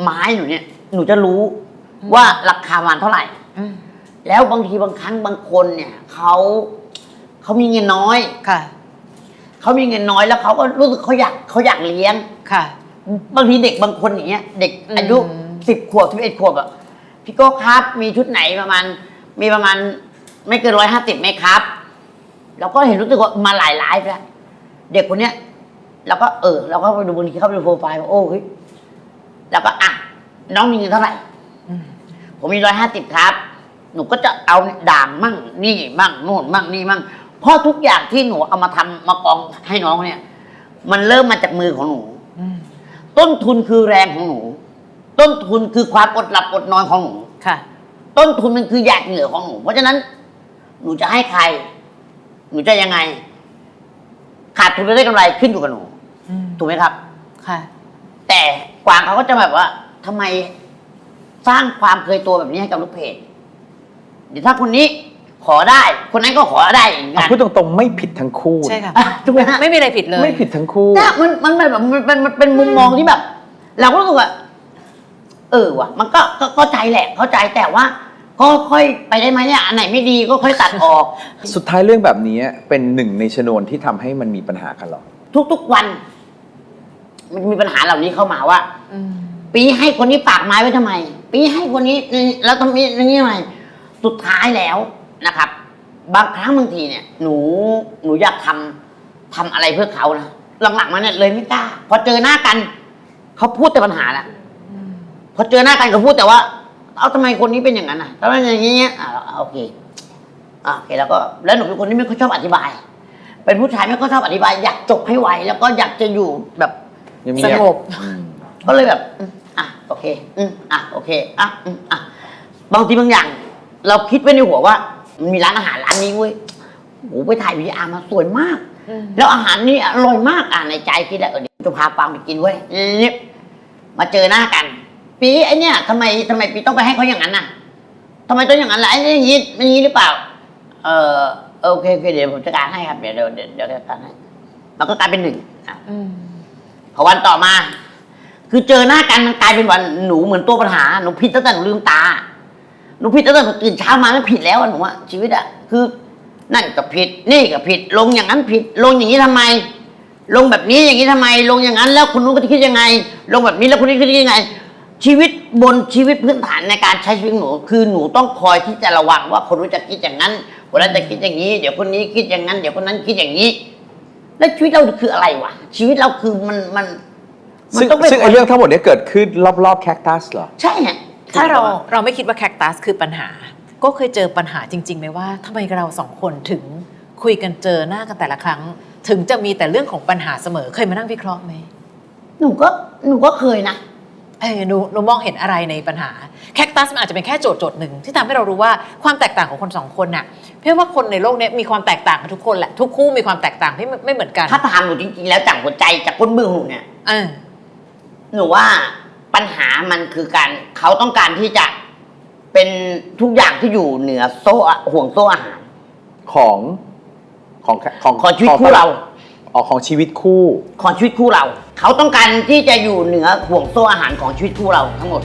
ไม้หนูเนี่ย หนูจะรู้ว่าราคามันเท่าไหร่อืมแล้วบางทีบางครั้งบางคนเนี่ยเขาเขามีเงินน้อยค่ะเขามีเงินน้อยแล้วเขาก็รู้สึกเขาอยากเขาอยากเลี้ยงค่ะ บางทีเด็กบางคนอย่างเงี้ย เด็กอืมอายุสิบขวบสิบเอ็ดขวบอะพี่โก้ครับมีชุดไหนประมาณ มีประมาณไม่เกินร้อยห้าสิบไหมครับเราก็เห็นรู้สึกว่ามาหลายไลฟ์แล้วเด็กคนเนี้ยเราก็เออเราก็ไปดูบางทีเข้าไปดูโปรไฟล์ว่าโอ้เฮ้ย แล้วก็อะน้องมีเงินเท่าไหร่อืมผมมีร้อยห้าสิบครับ หนูก็จะเอาด่างมั่งนี่มั่งโน่นมั่งนี่มั่งเพราะทุกอย่างที่หนูเอามาทำมากองให้น้องเนี่ย มันเริ่มมาจากมือของหนูอืมต้นทุนคือแรงของหนู ต้นทุนคือความอดหลับอดนอนของหนูค่ะ ต้นทุนมันคือหยาดเหงื่อของหนู เพราะฉะนั้น หนูจะให้ใคร หนูจะยังไง ขาดทุนหรือได้กำไรขึ้นอยู่กับหนูอืมถูกไหมครับ ค่ะแต่ กวางเขาก็จะแบบว่าทำไมสร้างความเคยตัวแบบนี้ให้กับลูกเพจเดี๋ยวถ้าคนนี้ขอได้ คนนั้นก็ขอได้อีกเอางานพูดตรงๆ ไม่ผิดทั้งคู่ ใช่ค่ะ อะถูกไหมฮะ ไม่มีอะไรผิดเลย ไม่ผิดทั้งคู่ เนี่ยมันมันแบบมันมันมันเป็นมุมมองที่แบบ เราก็รู้สึกว่าเออว่ะ มันก็ก็เข้าใจแหละ เข้าใจแต่ว่า ก็ค่อยไปได้ไหมเนี่ยอันไหนไม่ดีก็ค่อยตัดออก สุดท้ายเรื่องแบบนี้เป็นหนึ่งในชนวนที่ทำให้มันมีปัญหากันหรอ ทุกๆวัน มันมีปัญหาเหล่านี้เข้ามาว่าอืมปีให้คนนี้ฝากไม้ไว้ทำไม ปีให้คนนี้นี่แล้วทำนี้อย่างนี้ทำไมสุดท้ายแล้วนะครับ บางครั้งบางทีเนี่ย หนูหนูอยากทำทำอะไรเพื่อเขานะหลังๆมาเนี่ยเลยไม่กล้าพอเจอหน้ากันเขาพูดแต่ปัญหาละอืมพอเจอหน้ากันเขาพูดแต่ว่า เอาทำไมคนนี้เป็นอย่างนั้นอะทำไมอย่างนี้อะอะโอเคอะโอเคแล้วก็แล้วหนูเป็นคนที่ไม่ค่อยชอบอธิบาย เป็นผู้ชายไม่ค่อยชอบอธิบาย อยากจบให้ไวแล้วก็อยากจะอยู่แบบ เงียบๆสงบ อืม ก็เลยแบบอืมอะโอเคอืมอะโอเคอะอืมอะบางทีบางอย่าง เราคิดไว้ในหัวว่า มันมีร้านอาหารร้านนี้เว้ยโอ้ไปถ่ายวีดีอาร์มาสวยมาก อืม แล้วอาหารนี่อร่อยมากอะในใจคิดแล้วเออเดี๋ยวจะพาฟังไปกินเว้ยนี่มาเจอหน้ากัน ปีไอเนี่ยทำไมทำไมปีต้องไปให้เขาอย่างนั้นน่ะทำไมต้องอย่างนั้นล่ะไอ้นี่อย่างนี้อย่างนี้หรือเปล่า เออเออโอเคโอเคเดี๋ยวผมจัดการให้ครับเดี๋ยวเดี๋ยวเดี๋ยวเดี๋ยวจัดการให้มันก็กลายเป็นหนึ่งอะ อืม พอวันต่อมา คือเจอหน้ากันมันกลายเป็นวันหนูเหมือนตัวปัญหาหนูผิดตั้งแต่หนูลืมตาหนูผิดตั้งแต่หนูตื่นเช้ามาแล้วผิดแล้วหนูอะชีวิตอะคือนั่นก็ผิดนี่ก็ผิด ลงอย่างนั้นผิด ลงอย่างนี้ทำไม ลงแบบนี้อย่างนี้ทำไม ลงอย่างนั้น แล้วคนนู้นก็จะคิดยังไง ลงแบบนี้แล้วคนนี้คิดยังไง ชีวิตบนชีวิตพื้นฐานในการใช้ชีวิตหนู คือหนูต้องคอยที่จะระวังว่าคนนู้จะคิดอย่างนั้นคนนั้นจะคิดอย่างนี้ เดี๋ยวคนนี้คิดอย่างนั้น เดี๋ยวคนนั้นคิดอย่างนี้ แล้วชีวิตเราคืออะไรวะชีวิตเราคือมันมันซึ่งต้องปซึ่งไอ้เรื่องทั้งหมดเนี้เกิดขึ้นรอบๆแคคตัสเหรอ ใช่ฮะ ถ้าเราเราไม่คิดว่าแคคตัสคือปัญหา ก็เคยเจอปัญหาจริงๆไหมว่าทำไมเราสองคนถึงคุยกันเจอหน้ากันแต่ละครั้ง ถึงจะมีแต่เรื่องของปัญหาเสมอเคยมานั่งวิเคราะห์ไหม หนูก็หนูก็เคยนะ เออหนูหนูมองเห็นอะไรในปัญหา แคคตัสมันอาจจะเป็นแค่โจทย์โจทย์หนึ่งที่ทำให้เรารู้ว่าความแตกต่างของคนสองคนน่ะเพื่อว่าคนในโลกเนี้ยมีความแตกต่างกันทุกคนแหละทุกคู่มีความแตกต่างที่ไม่ไม่เหมือนกันถ้าถามหนูจริงๆ แล้วจากหัวใจจากก้นมือของหนูเนี่ยเออหนูว่าปัญหามันคือการเขาต้องการที่จะเป็นทุกอย่างที่อยู่เหนือโซ่อะห่วงโซ่อาหาร ของของของของชีวิตคู่เราอ๋อของชีวิตคู่ ของชีวิตคู่เรา เขาต้องการที่จะอยู่เหนือห่วงโซ่อาหารของชีวิตคู่เราทั้งหมด